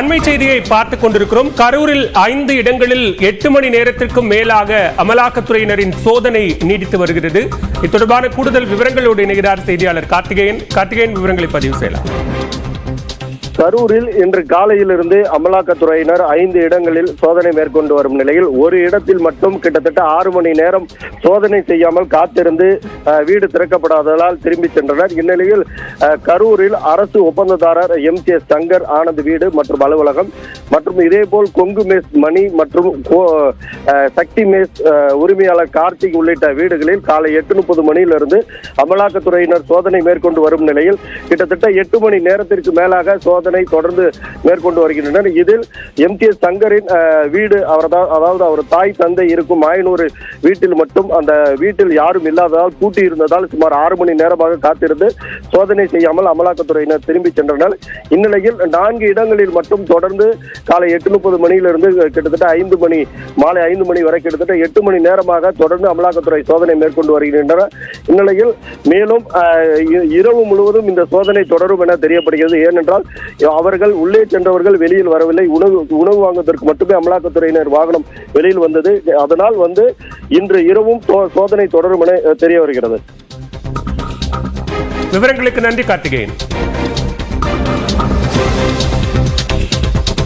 அண்மை செய்தியை பார்த்துக் கொண்டிருக்கிறோம். கரூரில் ஐந்து இடங்களில் எட்டு மணி நேரத்திற்கும் மேலாக அமலாக்கத்துறையினரின் சோதனை நீடித்து வருகிறது. இது தொடர்பான கூடுதல் விவரங்களோடு இணைகிறார் செய்தியாளர் கார்த்திகேயன். கார்த்திகேயன் விவரங்களை பதிவு செய்யலாம். கரூரில் இன்று காலையிலிருந்து அமலாக்கத்துறையினர் ஐந்து இடங்களில் சோதனை மேற்கொண்டு வரும் நிலையில் ஒரு இடத்தில் மட்டும் கிட்டத்தட்ட ஆறு மணி நேரம் சோதனை செய்யாமல் காத்திருந்து வீடு திறக்கப்படாததால் திரும்பி சென்றனர். இந்நிலையில் கரூரில் அரசு ஒப்பந்ததாரர் எம் கே சங்கர் ஆனந்த் வீடு மற்றும் அலுவலகம் மற்றும் இதேபோல் கொங்கு மேஸ் மணி மற்றும் கோ- சக்தி மேஸ் உரிமையாளர் கார்த்திக் உள்ளிட்ட வீடுகளில் காலை எட்டு முப்பது மணியிலிருந்து அமலாக்கத்துறையினர் சோதனை மேற்கொண்டு வரும் நிலையில் கிட்டத்தட்ட எட்டு மணி நேரத்திற்கு மேலாக சோதனை தொடர்ந்து மேற்கொண்டு வருகின்றனர். இதில் எம் கே சங்கரின் வீடு அவர்தான் அதாவது அவர் தாய் தந்தை இருக்கும் மாயனூர் வீட்டில் மட்டும் அந்த வீட்டில் யாரும் இல்லாததால் பூட்டி இருந்ததால் சுமார் ஆறு மணி நேரமாக காத்திருந்து சோதனை செய்யாமல் அமலாக்கத்துறையினர் திரும்பி சென்றனர். இந்நிலையில் நான்கு இடங்களில் மட்டும் தொடர்ந்து காலை எட்டு முப்பது மணியிலிருந்து கிட்டத்தட்ட ஐந்து மணி மாலை ஐந்து மணி வரை கிட்டத்தட்ட எட்டு மணி நேரமாக தொடர்ந்து அமலாக்கத்துறை சோதனை மேற்கொண்டு வருகின்றனர் இந்நிலையில் மேலும் இரவு முழுவதும் இந்த சோதனை தொடரும் என தெரியப்படுகிறது. ஏனென்றால் அவர்கள் உள்ளே சென்றவர்கள் வெளியில் வரவில்லை. உணவு உணவு வாங்குவதற்கு மட்டுமே அமலாக்கத்துறையினர் வாகனம் வெளியில் வந்தது. அதனால் வந்து இன்று இரவும் சோதனை தொடரும் என தெரிய வருகிறது. விவரங்களுக்கு நன்றி கார்த்திகேயன்.